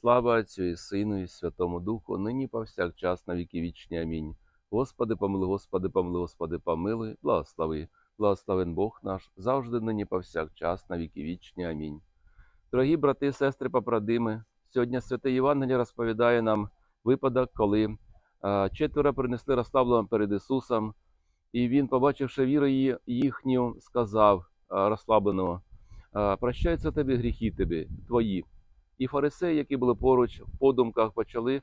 Слава Отцю і Сину, і Святому Духу, нині повсякчас на віки вічні. Амінь. Господи, помилуй, Господи, помилуй, Господи, помилуй, благослови. Благословен Бог наш, завжди нині повсякчас на віки вічні. Амінь. Дорогі брати сестри побратими, сьогодні Святе Євангеліє розповідає нам випадок, коли четверо принесли розслабленого перед Ісусом, і Він, побачивши віру їхню, сказав розслабленого, «Е, прощаються тобі гріхи тобі, твої. І фарисеї, які були поруч, в подумках почали е,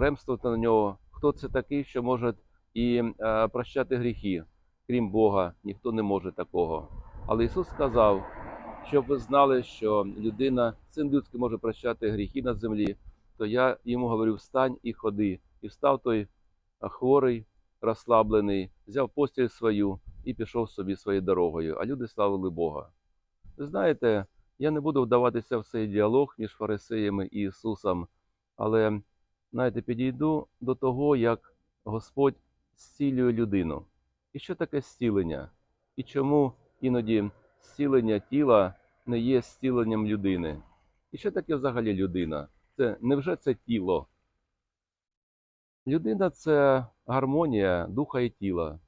ремствувати на нього, хто це такий, що може і е, прощати гріхи. Крім Бога, ніхто не може такого. Але Ісус сказав, щоб ви знали, що людина, син людський, може прощати гріхи на землі, то я йому говорю: встань і ходи. І встав той хворий, розслаблений, взяв постіль свою і пішов собі своєю дорогою. А люди славили Бога. Ви знаєте, я не буду вдаватися в цей діалог між фарисеями і Ісусом, але знаєте, підійду до того, як Господь зцілює людину. І що таке зцілення? І чому іноді зцілення тіла не є зціленням людини? І що таке взагалі людина? Це невже це тіло? Людина це гармонія духа і тіла.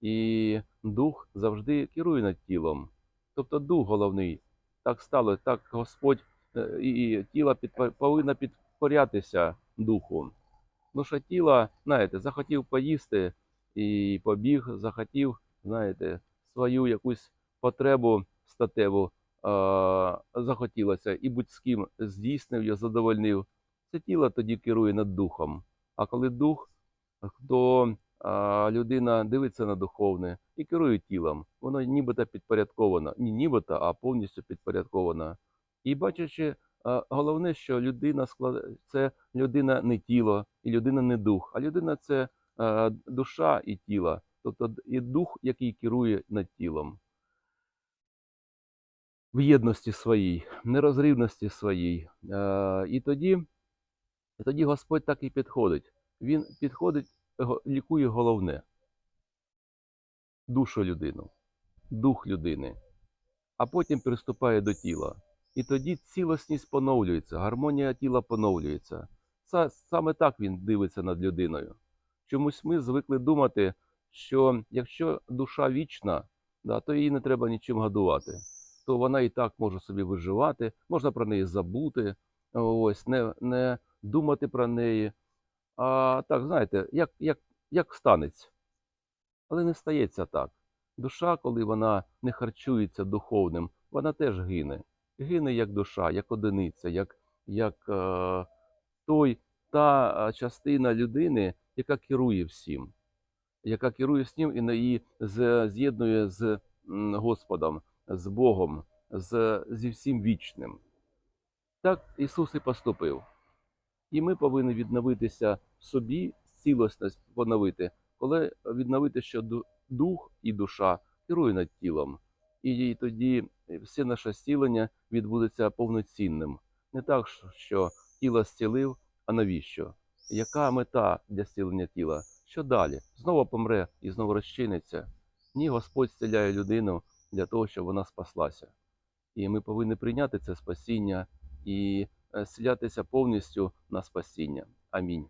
І дух завжди керує над тілом. Тобто дух головний. Так стало, так Господь е, і тіло підпо- повинно підкорятися духу. Ну що тіло, знаєте, захотів поїсти і побіг, захотів, знаєте, свою якусь потребу статеву а, захотілося, і будь з ким здійснив його, задовольнив. Це тіло тоді керує над духом. А коли дух, то а, людина дивиться на духовне і керує тілом. Воно нібито підпорядковано. Ні, нібито, а повністю підпорядковано. І бачачи, головне, що людина склад... це людина не тіло, і людина не дух, а людина це душа і тіло, тобто і дух, який керує над тілом. В єдності своїй, в нерозривності своїй. І тоді, тоді Господь так і підходить. Він підходить, лікує головне душу людину, дух людини, а потім приступає до тіла. І тоді цілісність поновлюється, гармонія тіла поновлюється. Са- Саме так він дивиться над людиною. Чомусь ми звикли думати, що якщо душа вічна, да, то її не треба нічим годувати, то вона і так може собі виживати, можна про неї забути, ось, не, не думати про неї. А так, знаєте, як, як, як станеться. Але не стається так. Душа, коли вона не харчується духовним, вона теж гине. Гине як душа, як одиниця, як, як е, той, та е, частина людини, яка керує всім, яка керує всім і її з'єднує з Господом, з Богом, з, зі всім вічним. Так Ісус і поступив. І ми повинні відновитися в собі, цілісність поновити, коли відновити, що дух і душа керує над тілом. І тоді все наше зцілення відбудеться повноцінним. Не так, що- тіло зцілив, а навіщо? Яка мета для зцілення тіла? Що далі? Знову помре і знову розчиниться. Ні, Господь зціляє людину для того, щоб вона спаслася. І ми повинні прийняти це спасіння і е, зцілятися повністю на спасіння. Амінь.